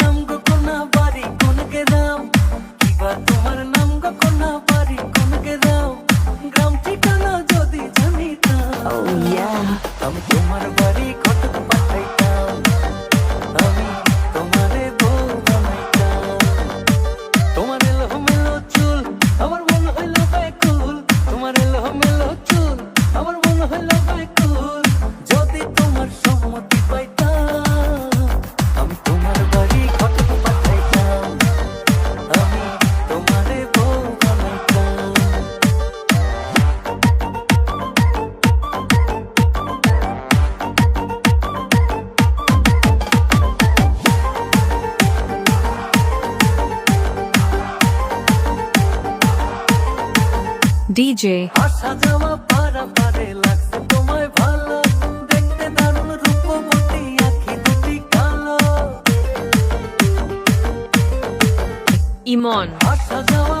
নাম গো কোনা বাড়ি কোন গেরাম কিবা তোমার নাম গো কোনা বাড়ি কোন গেরাম গ্রাম ঠিকানা যদি জানিতাম। oh, আমি তোমার বাড়ি DJ, আসা যাওয়া পারা পারে লাগছে তোমায় ভালো। দেখতে দারুণ রূপবতী আখি দুটি কালো। Imon, আসা যাওয়া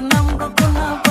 Nunca, nunca, não.